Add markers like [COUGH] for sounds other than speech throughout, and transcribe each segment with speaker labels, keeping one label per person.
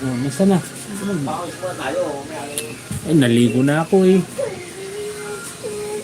Speaker 1: Oh, nasa na? Ay, naligo na ako eh.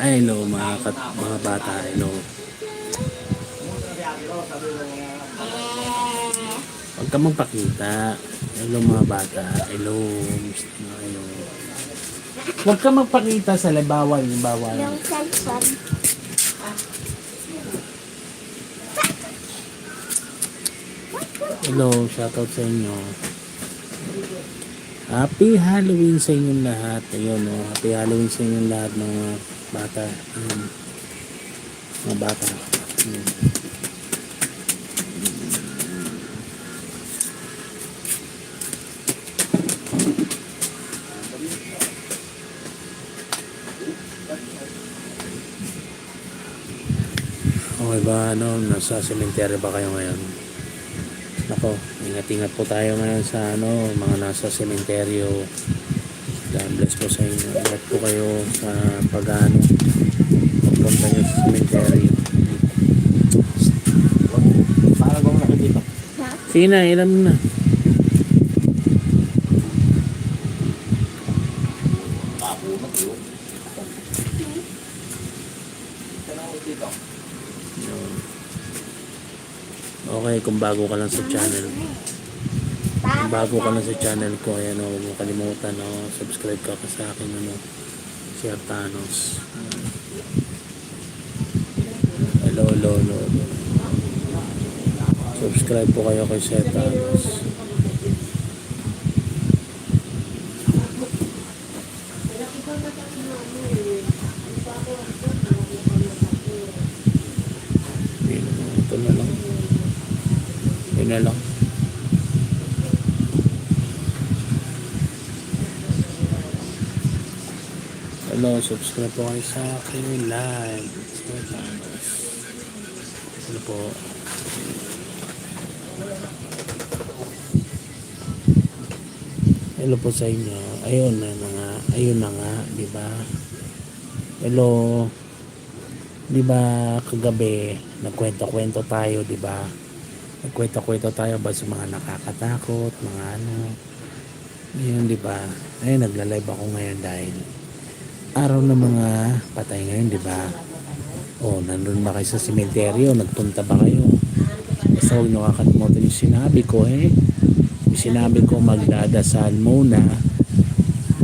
Speaker 1: Ay, hello mga, kat mga bata. Hello. Huwag ka magpakita. Hello mga bata. Hello. Hello. Huwag ka magpakita sa bawal. Bawal.
Speaker 2: Yung cellphone.
Speaker 1: Hello. Shoutout sa inyo. Happy Halloween sa inyong lahat. Ayun, oh. Happy Halloween sa inyong lahat mga bata. Ayun. Mga bata. Ayun. Okay ba, ano, nasa cemetery ba kayo ngayon? Nako, ingat-ingat po tayo ngayon sa ano, mga nasa sementeryo. God bless po sa inyo. Ingat po kayo sa pag-ano, pagpunta nyo sa sementeryo.
Speaker 3: Para kung nakikita.
Speaker 1: Sige na, ilan na. Okay, kung bago ka lang sa channel, kung bago ka lang sa channel ko, ayan o, huwag mo kalimutan o, subscribe ka pa sa akin, ano, si Artanos. Hello, hello, hello. Subscribe po kayo kay Sir Artanos. Ito na lang. Yun na lang. Hello, subscribe po kayo sa aking live. Ano po? Hello po sa inyo. Ayun na, na nga. Ayun na nga, di ba? Hello. Di ba kagabi nagkwento-kwento tayo, di ba? Nagkwento-kwento tayo ba sa mga nakakatakot, mga ano. Ngayon, di ba? Ayun, nagla-live ako ngayon dahil araw ng mga patay ngayon, di ba? O, nandun ba kayo sa sementeryo? Nagpunta ba kayo? Basta huwag nyo kakalimutan yung sinabi ko, eh. Yung sinabi ko magdadasal muna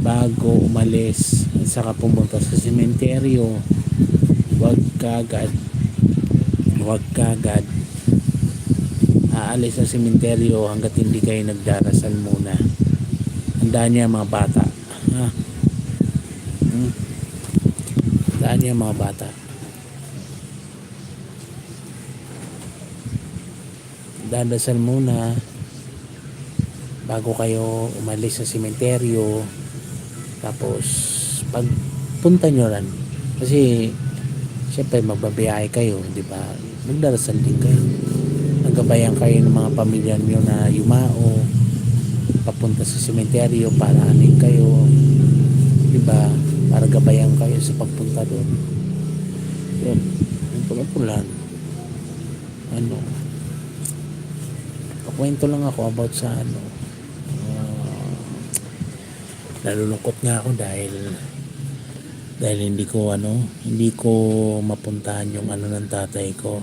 Speaker 1: bago umalis at saka pumunta sa sementeryo. Huwag kagad huwag kagad aalis sa sementeryo hanggat hindi kayo nagdarasal muna. Handaan niya mga bata. Ha? Hmm? Handaan niya mga bata. Dadasal muna bago kayo umalis sa sementeryo tapos pag punta nyo ran kasi syempre magbabiyahe kayo di ba magdarasal din kayo nagabayan kayo ng mga pamilya nyo na yumao papunta sa sementeryo para anin kayo di ba para gabayan kayo sa pagpunta doon. Yun. Yung pulapulan ano? Pakwento lang ako about sa ano ah, nalulungkot nga ako dahil dahil hindi ko ano hindi ko mapuntahan yung ano ng tatay ko.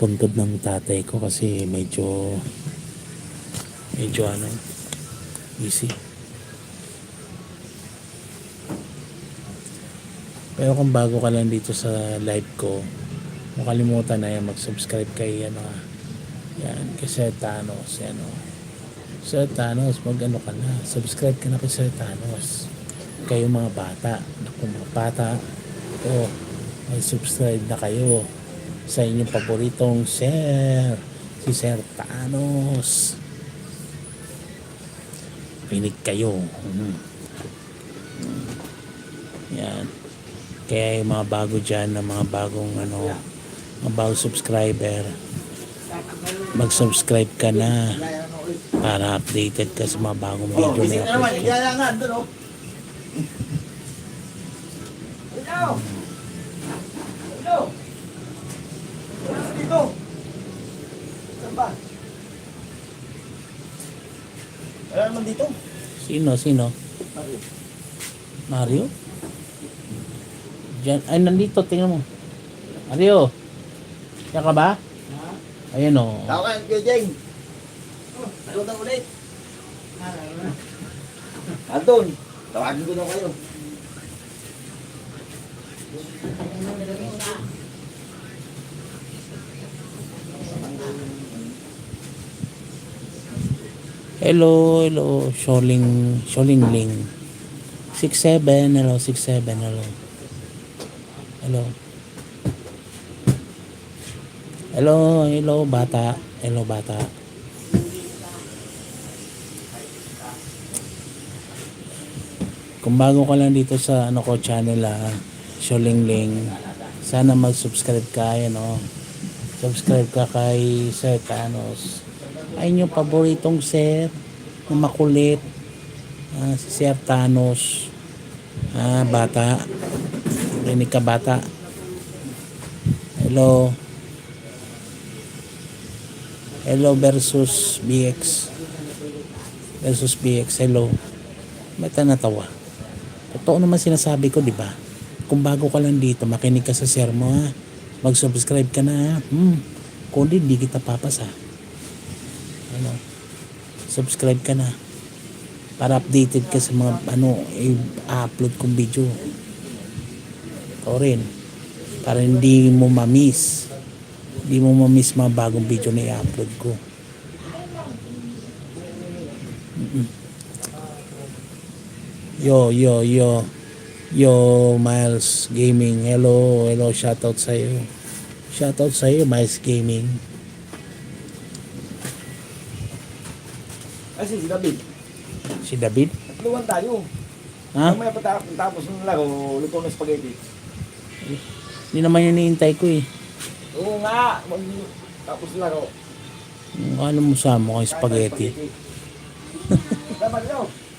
Speaker 1: Puntod ng tatay ko kasi medyo medyo ano busy pero kung bago ka lang dito sa live ko. Kung kalimutan na yan. Mag subscribe kay ano ah, yan kay Sir Thanos. Ano Sir Thanos mag ano ka na. Subscribe ka na kay Sir Thanos. Kayo mga bata. Naku mga bata. Oh may subscribe na kayo. Sa inyong paboritong Sir si Sir Thanos. Pinig kayo. Mhm. yan kaya yung mga bago dyan na mga bagong ano mga bagong subscriber mag-subscribe ka na para updated ka sa mga bagong
Speaker 3: Oh,
Speaker 1: video na ko.
Speaker 3: Ano dito? Saan ba? Wala naman dito.
Speaker 1: Sino? Sino?
Speaker 3: Mario.
Speaker 1: Mario? Diyan. Ay, nandito. Tingnan mo. Mario. Yan ka ba? Ayan o.
Speaker 3: Tawakan, Kuya Jeng. Tawagan ulit. Anton, tawagin ko na kayo.
Speaker 1: Hello, hello. Sholing, Sholing Ling. 6'7", hello, 6'7", hello. Hello. Hello, hello, bata. Hello, bata. Kung bago ka lang dito sa ano ko channel ah, Sholing Ling, sana mag-subscribe ka, yan oh. Subscribe ka kay Sir Thanos. Ay yung paboritong sir na makulit. Ah, si Sir Thanos. Ah, bata. Rinig ka bata. Hello. Hello versus BX. Versus BX. Hello. Ba't natawa? Totoo naman sinasabi ko, di ba? Kung bago ka lang dito, makinig ka sa sir mo, ha? Mag-subscribe ka na, ha? Hmm. Kung di, di kita papasa. Ano? Subscribe ka na. Para updated ka sa mga, ano, i-upload kong video. Ikaw rin. Para hindi mo ma-miss. Hindi mo ma-miss mga bagong video na i-upload ko. Yo, yo, yo. Yo, Miles Gaming. Hello, hello. Shoutout sa iyo. Shoutout sa iyo, Miles Gaming.
Speaker 3: Kasi si David,
Speaker 1: Si David.
Speaker 3: luwan tayo.
Speaker 1: Ha?
Speaker 3: Mamaya patapos, tapos ng laro, luto ng spaghetti.
Speaker 1: Hindi naman yun iniintay ko eh.
Speaker 3: Oo nga, mag, tapos laro.
Speaker 1: Ano mo sa mo kay spaghetti?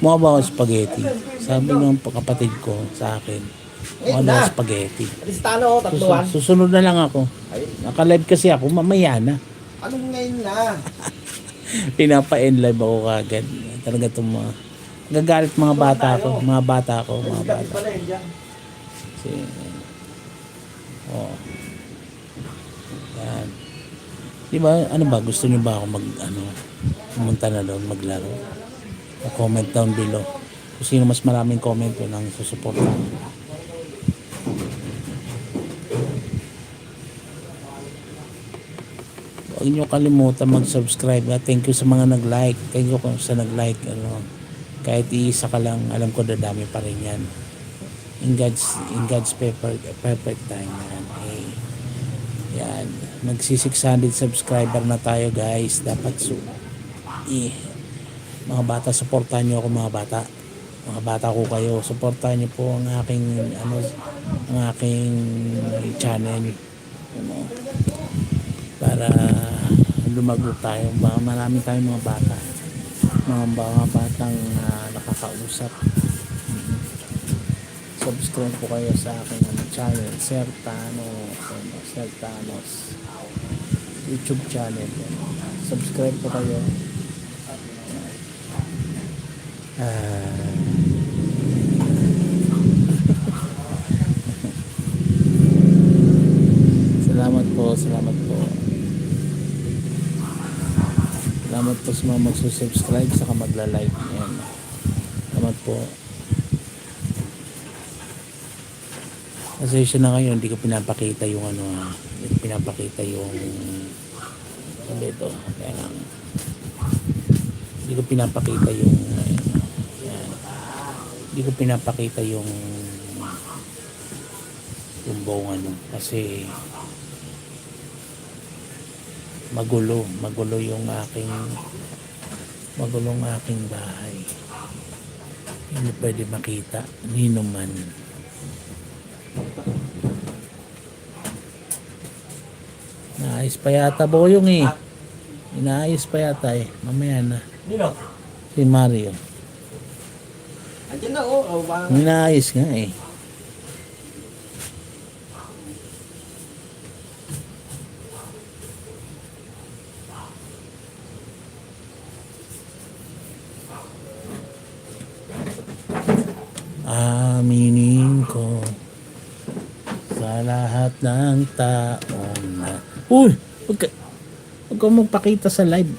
Speaker 1: Mukha ba ako spaghetti? Sabi ng kapatid ko sa akin. Mukha daw spaghetti.
Speaker 3: Aristano, tatluan.
Speaker 1: Sus- susunod na lang ako. Naka-live kasi ako, mamaya na.
Speaker 3: anong ngayon na? [LAUGHS]
Speaker 1: Pinapa-enlive ako kagad. Talaga itong mga... Gagalit mga bata ko. Mga bata ko. Mga bata. Kasi... Oh. Yan. Di ba, ano ba, gusto niyo ba ako mag, ano, pumunta na doon, maglaro? comment down below. Kung sino mas maraming comment yun ang susuporta. Huwag niyo kalimutan mag-subscribe. Thank you sa mga nag-like. Thank you sa nag-like. Ano, kahit iisa ka lang, alam ko dadami pa rin yan. In God's, in God's perfect, perfect time. Yan. Magsi 600 subscriber na tayo guys. Dapat so, eh, mga bata, supportahan niyo ako mga bata. Mga bata ko kayo, supportahan niyo po ang aking ano ang aking channel. Ano, para lumago tayo. Marami tayong mga bata. Mga, mga batang ah, nakakausap. Subscribe po kayo sa aking ano, channel, Sir Thanos. Ano, Sir Thanos. YouTube channel. Subscribe po kayo. Ah. [LAUGHS] salamat po, salamat po. Salamat po sa mga magsusubscribe saka magla-like. Salamat po. Kasi siya na ngayon, hindi ko pinapakita yung ano, ah, hindi ko pinapakita yung sabi ito, kaya lang hindi ko pinapakita yung ayan. hindi ko pinapakita yung yung buong ano. Kasi magulo magulo yung aking magulo ang aking bahay. Hindi pwede makita nino man Ayos pa yata boyong eh. Inaayos pa yata eh. Mamaya na.
Speaker 3: Dino?
Speaker 1: Si Mario.
Speaker 3: Andiyan na oh. oh ba?
Speaker 1: Inaayos nga eh. Aminin ko sa lahat ng tao Uy! Huwag ka, huwag ka magpakita sa live.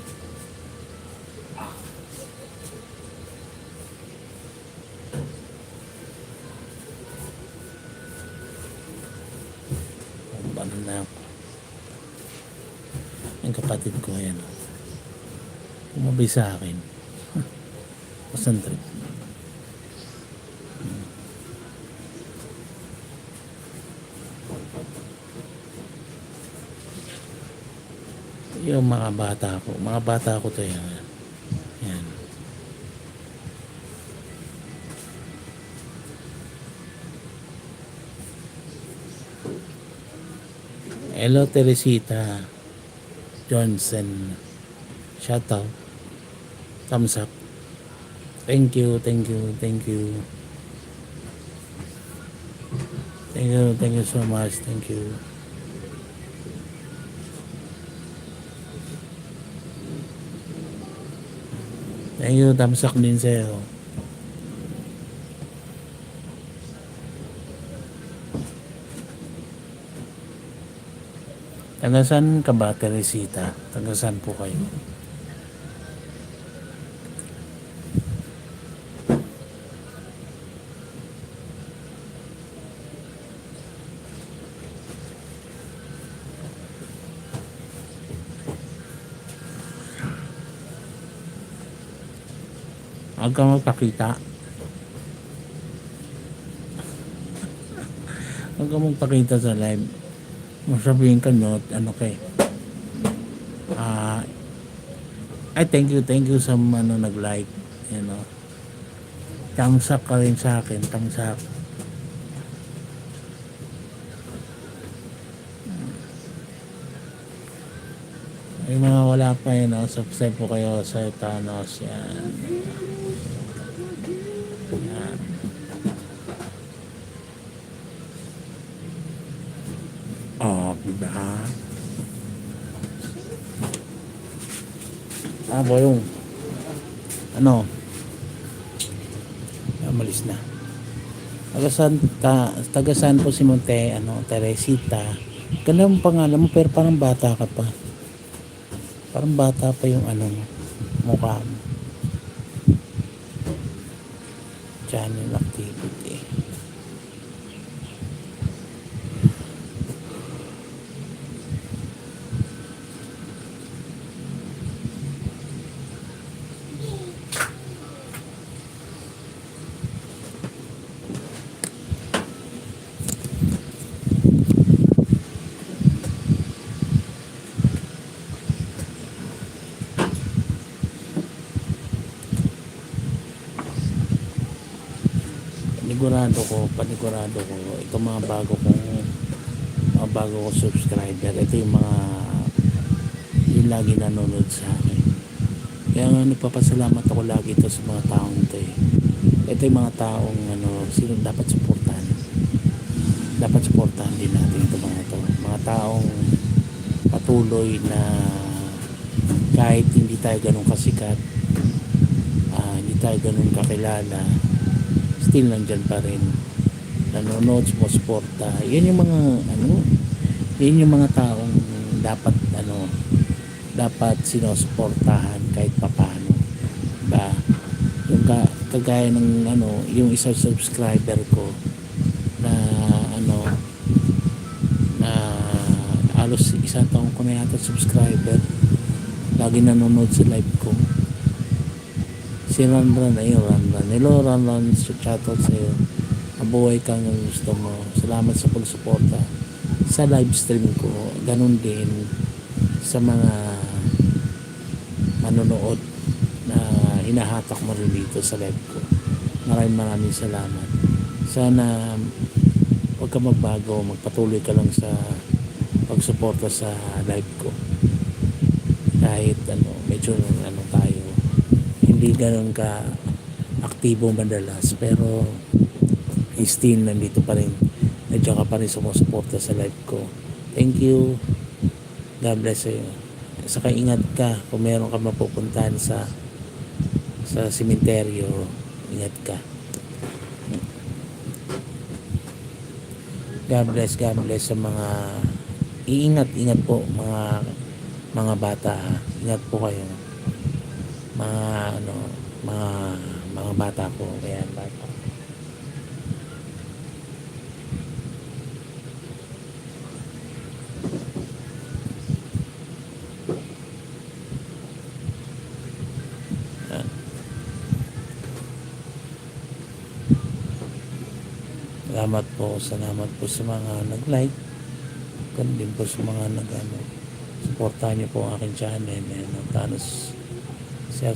Speaker 1: Ano na ako. Kapatid ko, ayan. oh. Umabay sa akin. [LAUGHS] Pasan trip. Yung mga bata ko. Mga bata ko to yan. Yan. Hello Teresita Johnson. Shout out. Thumbs up. Thank you, thank you, thank you. Thank you, thank you so much. Thank you. Thank you, thumbs up din sa'yo. Taga saan ka ba, Teresita? Taga saan po kayo? Huwag kang magpakita. Huwag kang magpakita sa live. Masabihin ka no, ano kay. Ah, ay thank you, thank you sa ano nag-like, you know. Thumbs up ka rin sa akin, thumbs up. Yung mga wala pa yun, no? subscribe po kayo sa Thanos. Yan. Oh, diba? Ah, boyong. Ano? Ah, malis na. Tagasan, ta, tagasan po si Monte, ano, Teresita. Ganda mo pangalan mo, pero parang bata ka pa. Parang bata pa yung ano mo, mukha mo. Channel activity. Panigurado ko, panigurado ko, ito mga bago kong mga bago ko subscriber, ito yung mga yung lagi nanonood sa akin. Kaya nga nagpapasalamat ako lagi ito sa mga taong ito eh. Ito yung mga taong ano, sino dapat suportahan. Dapat suportahan din natin ito mga to. Mga taong patuloy na kahit hindi tayo ganun kasikat, ah, hindi tayo ganun kakilala, still nandyan pa rin. Nanonood sumusuporta yan yung mga ano yan yung mga taong dapat ano dapat sinusuportahan kahit papano. Ba yung ka, kagaya ng ano yung isang subscriber ko na ano na alos isang taong ko na yata subscriber. Lagi nanonood sa live ko si Ranran ayun Ranran hello Ranran shoutout sa iyo mabuhay ka ng gusto mo. Salamat sa pagsuporta sa live stream ko. Ganun din sa mga manonood na hinahatak mo rin dito sa live ko. Maraming maraming salamat. Sana huwag ka magbago. Magpatuloy ka lang sa pagsuporta sa live ko. Kahit ano medyo ano hindi ganun ka aktibo madalas pero still nandito pa rin. Nandiyan ka pa rin sumusuporta sa live ko. Thank you. God bless you saka ingat ka kung meron ka mapupuntahan sa sa sementeryo ingat ka. God bless, God bless sa mga iingat, ingat po mga mga bata. Ingat po kayo. Mga ano, mga mga bata po. Ayan, bata. Salamat po, salamat po sa mga nag-like. Ganun din po sa mga nag ano, supportahan niyo po ang aking channel and ang Thanos Sir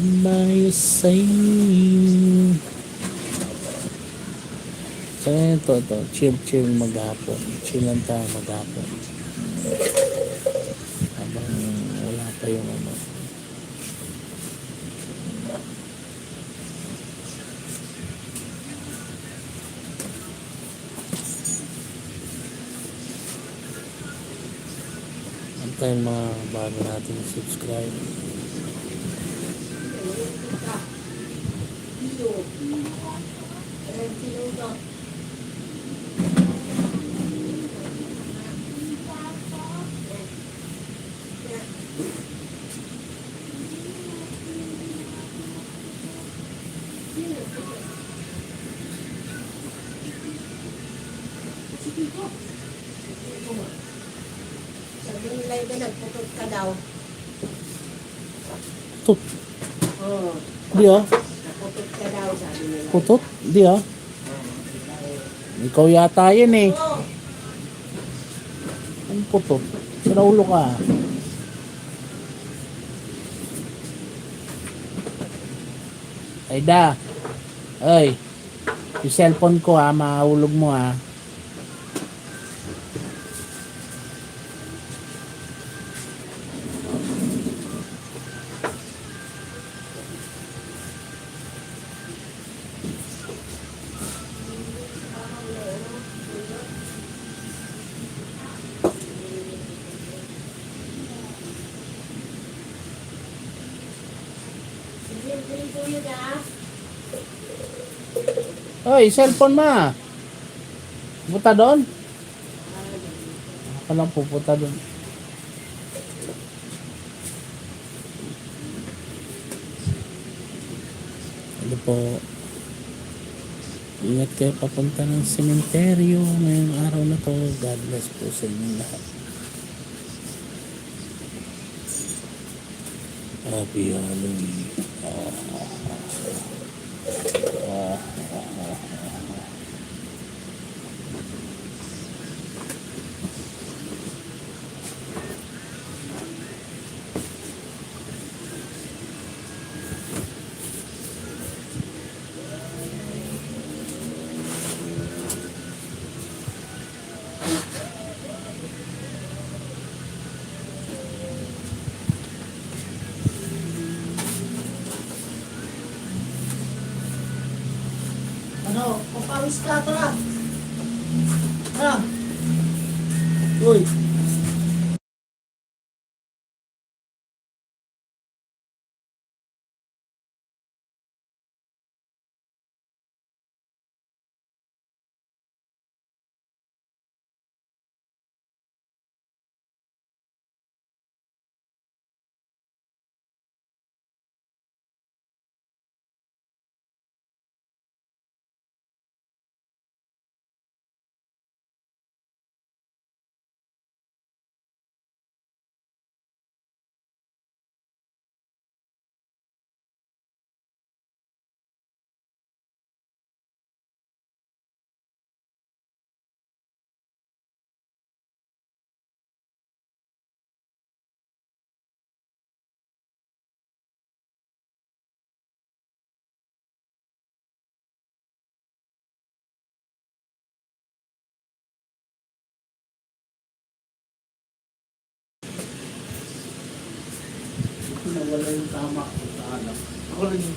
Speaker 1: By your side. So, ito, ito. Chill, chill maghapon. Chill lang tayo maghapon. Habang wala pa yung ano. Antayin mga bago natin subscribe.
Speaker 2: Sabi nila iba nagputot ka daw.
Speaker 1: Tut.
Speaker 2: Oo.
Speaker 1: Di ah.
Speaker 2: Naputot ka daw, sabi nila.
Speaker 1: Putot. Di ah. Ikaw yata yan eh.
Speaker 2: Oo.
Speaker 1: Ang putot. Sira ulo ka. Ay da. Ay. Yung cellphone ko ha, mahulog mo ha. Ay, cellphone ma. Pupunta doon? Ako lang pupunta doon. Ano po? Ingat kayo papunta ng sementeryo ngayong araw na to. God bless po sa inyo lahat. Happy Halloween.
Speaker 2: Ano? Papawis ka, tara. Tara. Uy.
Speaker 1: Wala yung tama kung sa anak. Ako yung